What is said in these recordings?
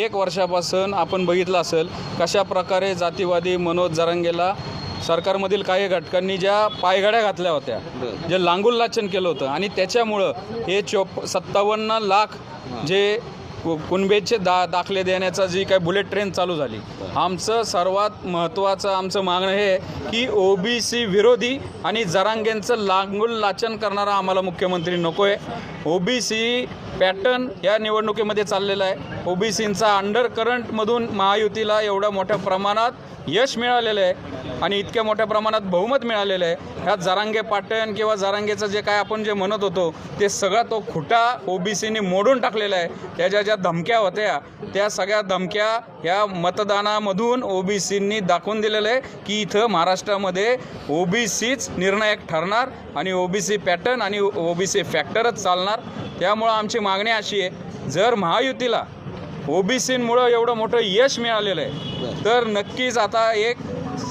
एक वर्षापासून आपण बघितलं असेल कशा प्रकारे जातीवादी मनोज जरांगेला सरकारमधील काही घटकांनी ज्या पायघड्या घातल्या होत्या जे लांगुल लाचन केलं होतं आणि त्याच्यामुळं हे चोप सत्तावन्न लाख जे कु- कुणबेचे दा दाखले देण्याचा जी काही बुलेट ट्रेन चालू झाली आमचं सर्वात महत्त्वाचं आमचं मागणं हे की ओबीसी विरोधी आणि जरांगेंचं लांगुल लाचन करणारा आम्हाला मुख्यमंत्री नको आहे ओबीसी पॅटर्न या निवडणुकीमध्ये चाललेला आहे. ओबीसींचा अंडर करंटमधून महायुतीला एवढ्या मोठ्या प्रमाणात यश मिळालेलं आहे आणि इतक्या मोठ्या प्रमाणात बहुमत मिळालेलं आहे. ह्या जरांगे पाटण किंवा जरांगेचं जे काय आपण जे म्हणत होतो ते सगळा तो खुटा ओबीसीने मोडून टाकलेला आहे. त्या ज्या ज्या धमक्या होत्या त्या सगळ्या धमक्या ह्या मतदानामधून ओबीसींनी दाखवून दिलेलं आहे की इथं महाराष्ट्रामध्ये ओबीसीच निर्णायक ठरणार आणि ओबीसी पॅटर्न आणि ओबीसी फॅक्टरच चालणार. त्यामुळं आमची मागणी अशी आहे जर महायुतीला ओबीसींमुळं एवढं मोठं यश मिळालेलं आहे तर नक्कीच आता एक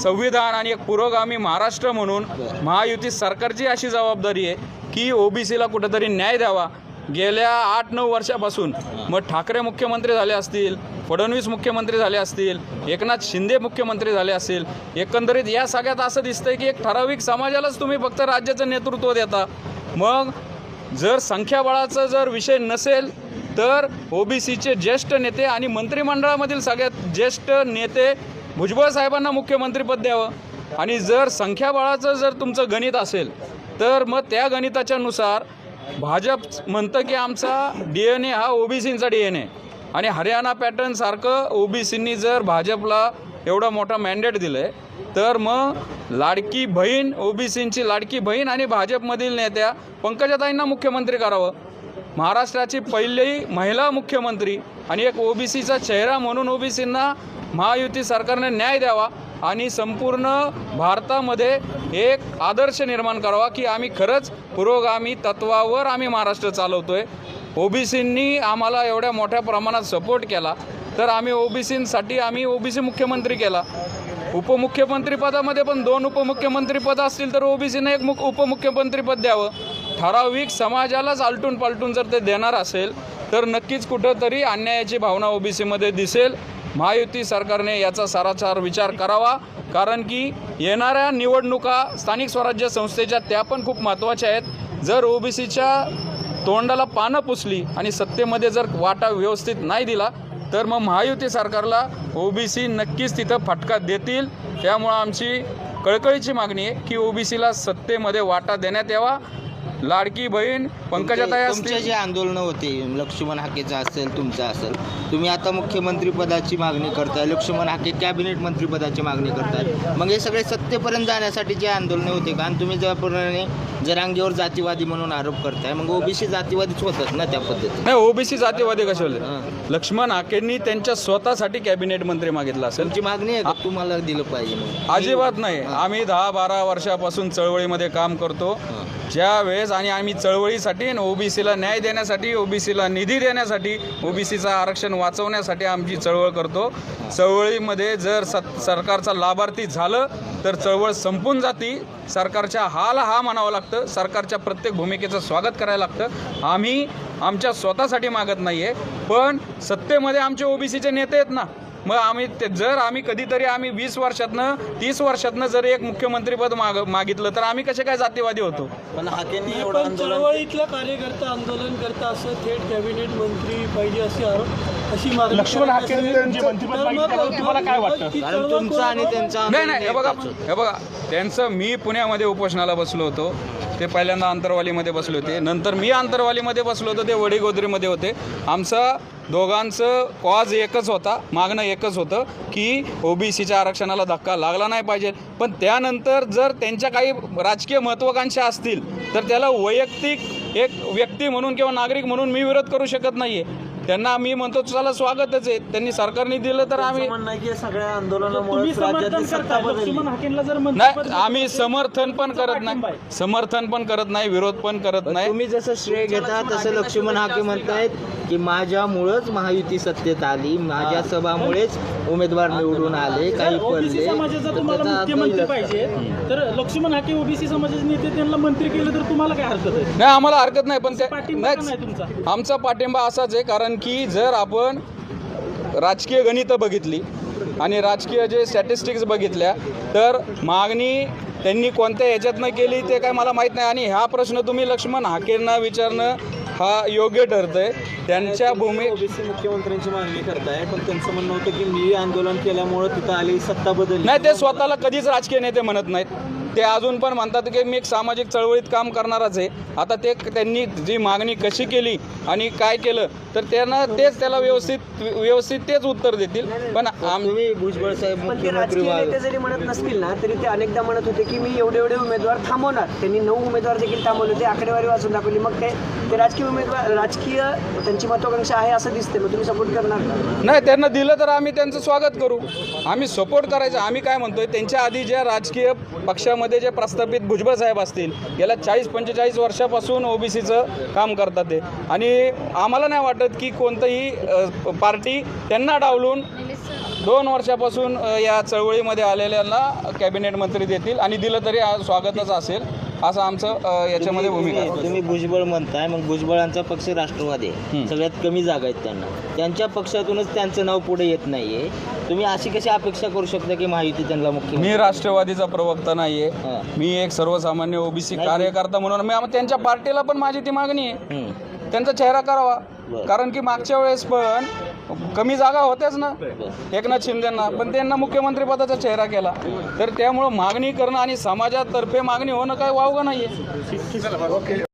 संविधान आणि एक पुरोगामी महाराष्ट्र म्हणून महायुती सरकारची अशी जबाबदारी आहे की ओबीसीला कुठेतरी न्याय द्यावा. गेल्या आठ नऊ वर्षापासून मग ठाकरे मुख्यमंत्री झाले असतील फडणवीस मुख्यमंत्री झाले असतील एकनाथ शिंदे मुख्यमंत्री झाले असतील एकंदरीत या सगळ्यात असं दिसतंय की एक ठराविक समाजालाच तुम्ही फक्त राज्याचं नेतृत्व देता. मग जर संख्याबळाचा जर विषय नसेल तर ओबीसीचे ज्येष्ठ नेते आणि मंत्रिमंडळामधील सगळ्यात ज्येष्ठ नेते भुजबळ साहेबांना मुख्यमंत्रीपद द्यावं. आणि जर संख्याबळाचं जर तुमचं गणित असेल तर मग त्या गणिताच्यानुसार भाजप म्हणतं की आमचा डी एन ए हा ओबीसींचा डी एन ए आणि हरियाणा पॅटर्नसारखं ओबीसींनी जर भाजपला एवढा मोठा मॅन्डेट दिलं आहे तर मग लाडकी बहीण ओबीसींची लाडकी बहीण आणि भाजपमधील नेत्या पंकजाताईंना मुख्यमंत्री करावं. महाराष्ट्राची पहिली महिला मुख्यमंत्री आणि एक ओबीसीचा चेहरा म्हणून ओबीसींना महायुती सरकारने न्याय द्यावा आणि संपूर्ण भारतामध्ये एक आदर्श निर्माण करावा की आम्ही खरंच पुरोगामी तत्वावर आम्ही महाराष्ट्र चालवतो आहे ओबीसींनी आम्हाला एवढ्या मोठ्या प्रमाणात सपोर्ट केला. तर आम्ही ओबीसींसाठी आम्ही ओबीसी मुख्यमंत्री केला. उपमुख्यमंत्रीपदामध्ये पण दोन उपमुख्यमंत्रीपद असतील तर ओबीसीनं एक मुख उपमुख्यमंत्रीपद द्यावं. ठराविक समाजालाच आलटून पालटून जर ते देणार असेल तर नक्कीच कुठंतरी अन्यायाची भावना ओबीसीमध्ये दिसेल. महायुती सरकारने याचा सारासार विचार करावा कारण की येणाऱ्या निवडणुका स्थानिक स्वराज्य संस्थेच्या त्या पण खूप महत्त्वाच्या आहेत. जर ओबीसीच्या तोंडाला पानं पुसली आणि सत्तेमध्ये जर वाटा व्यवस्थित नाही दिला तर मग महायुती सरकारला ओबीसी नक्कीच तिथं फटका देतील. त्यामुळं आमची कळकळीची मागणी आहे की ओबीसीला सत्तेमध्ये वाटा देण्यात यावा. लाडकी बहीण पंकजाताई तुमचे असतील. जे आंदोलन होते लक्ष्मण हाकेचं असेल तुमचं असेल तुम्ही आता मुख्यमंत्री पदाची मागणी करताय लक्ष्मण हाके कॅबिनेट मंत्रीपदाची मागणी करताय. मग हे सगळे सत्तेपर्यंत जाण्यासाठी जे आंदोलने होते का? आणि तुम्ही ज्याप्रमाणे जरांगेवर जातीवादी म्हणून आरोप करताय मग ओबीसी जातीवादीच होतात ना त्या पद्धतीने नाही ओबीसी जातीवादी कशाले हां. लक्ष्मण हाकेंनी त्यांच्या स्वतःसाठी कॅबिनेट मंत्री मागितलं असेल. तुमची मागणी आहे का? तुम्हाला दिलं पाहिजे म्हणून अजिबात नाही. आम्ही दहा बारा वर्षापासून चळवळीमध्ये काम करतो. ज्या वेळेस आणि आम्ही चळवळीसाठी ओबीसीला न्याय देण्यासाठी ओबीसीला निधी देण्यासाठी ओबीसीचं आरक्षण वाचवण्यासाठी आमची चळवळ करतो. चळवळीमध्ये जर सत सरकारचा लाभार्थी झालं तर चळवळ संपून जाती. सरकारच्या हाला हा म्हणावं लागतं. सरकारच्या प्रत्येक भूमिकेचं स्वागत करायला लागतं. आम्ही आमच्या स्वतःसाठी मागत नाही आहे पण सत्तेमध्ये आमचे ओबीसीचे नेते आहेत ना. मग आम्ही ते जर आम्ही कधीतरी आम्ही वीस वर्षातनं तीस वर्षातनं जर एक मुख्यमंत्रीपद माग मागितलं तर आम्ही कसे काय जातीवादी होतो? पण हाकेंनी पण चळवळीतला कार्यकर्ता आंदोलन करता असं थेट कॅबिनेट मंत्री पाहिजे अशी आरोप अशी मागणी लक्ष्मण करत हाकेंनी असेल, त्यांची तर मंत्रिपद मग- मागितलं त्याबद्दल तुम्हाला काय वाटतं? ती कारण चळवळ तुमचं आणि कोण- त्यांचं नाही नाही हे बघा हे बघा त्यांचं मी पुण्यामध्ये उपोषणाला बसलो होतो. ते पहिल्यांदा आंतरवालीमध्ये बसले होते. नंतर मी आंतरवालीमध्ये बसलो होतो ते वडीगोदरीमध्ये होते. आमचं दोघांचं कॉज एकच होता मागणं एकच होतं की ओबीसीच्या आरक्षणाला धक्का लागला नाही पाहिजे. पण त्यानंतर जर त्यांच्या काही राजकीय महत्त्वाकांक्षा असतील तर त्याला वैयक्तिक एक व्यक्ती म्हणून किंवा नागरिक म्हणून मी विरोध करू शकत नाही आहे त्यांना मी म्हणतो चला स्वागतच आहे. त्यांनी सरकारने दिलं तर आम्ही सगळ्या आंदोलनामुळे नाही आम्ही समर्थन पण करत नाही. समर्थन पण करत नाही विरोध पण करत नाही. तुम्ही जसं श्रेय घेता तसं लक्ष्मण हाके म्हणतायत की माझ्यामुळंच महायुती सत्तेत आली. माझ्या सभामुळेच उमेदवार निवडून आले काही ओबीसी पडले. समाजाचा तर तुम्हाला मुख्यमंत्री पाहिजे तर लक्ष्मण हाके ओबीसी समाजाचे नेते त्यांना मंत्री केलं तर तुम्हाला काय हरकत आहे? नाही आम्हाला हरकत नाही पण ते आमचा पाठिंबा असाच आहे कारण की जर आपण राजकीय गणितं बघितली आणि राजकीय जे स्टॅटिस्टिक्स बघितल्या तर मागणी त्यांनी कोणत्या ह्याच्यातनं केली ते काय मला माहीत नाही. आणि ह्या प्रश्न तुम्ही लक्ष्मण हाकेंना विचारणं हा योग्य ठरतंय. त्यांच्या भूमी ओबीसी मुख्यमंत्र्यांची मागणी करताय पण त्यांचं म्हणणं होतं की मी आंदोलन केल्यामुळं तिथं आली सत्ता बदलली. नाही ते स्वतःला कधीच राजकीय नेते म्हणत नाहीत. ते अजून पण म्हणतात की मी एक सामाजिक चळवळीत काम करणारच आहे. आता ते त्यांनी जी मागणी कशी केली आणि काय केलं तर त्यांना तेच त्याला व्यवस्थित व्यवस्थित तेच उत्तर देतील. पण आम तुम्ही भुजबळ साहेब मुख्यमंत्री राजकीय व्हावे नेते जरी म्हणत नसतील ना तरी ते अनेकदा म्हणत होते की मी एवढे एवढे उमेदवार थांबवणार. त्यांनी नऊ उमेदवार देखील थांबवले होते आकडेवारी वाचून दाखवली. मग ते ते राजकीय उमेदवार राजकीय त्यांची महत्वाकांक्षा आहे असं दिसते मग तुम्ही सपोर्ट करणार नाही त्यांना दिलं तर आम्ही त्यांचं स्वागत करू. आम्ही सपोर्ट करायचं. आम्ही काय म्हणतोय त्यांच्या आधी ज्या राजकीय पक्षामध्ये जे प्रस्थापित भुजबळ साहेब असतील गेल्या चाळीस पंचेचाळीस वर्षापासून ओबीसीचं काम करतात ते. आणि आम्हाला नाही वाटत की कोणतंही पार्टी त्यांना डावलून दोन वर्षापासून या चळवळीमध्ये आलेल्यांना कॅबिनेट मंत्री देतील आणि दिलं तरी स्वागतच असेल. असं आमचं याच्यामध्ये भूमिका आहे तुम्ही भुजबळ म्हणताय मग भुजबळांचा पक्ष राष्ट्रवादी आहे हं. सगळ्यात कमी जागा आहेत त्यांना त्यांच्या पक्षातूनच त्यांचं नाव पुढे येत नाहीये तुम्ही अशी कशी अपेक्षा करू शकता की माहिती त्यांना मुख्य मी राष्ट्रवादीचा प्रवक्ता नाही आहे हां. मी एक सर्वसामान्य ओबीसी नाही, कार्यकर्ता म्हणून मी आम- त्यांच्या पार्टीला पण माझी ती मागणी आहे हं. त्यांचा चेहरा करावा बरं. कारण की मागच्या वेळेस पण कमी जागा होत्याच ना. एकनाथ शिंदेना. पण त्यांना मुख्यमंत्रीपदाचा चेहरा केला. तर त्यामुळं मागणी करणं आणि समाजातर्फे मागणी होणं काय वावगं नाही आहे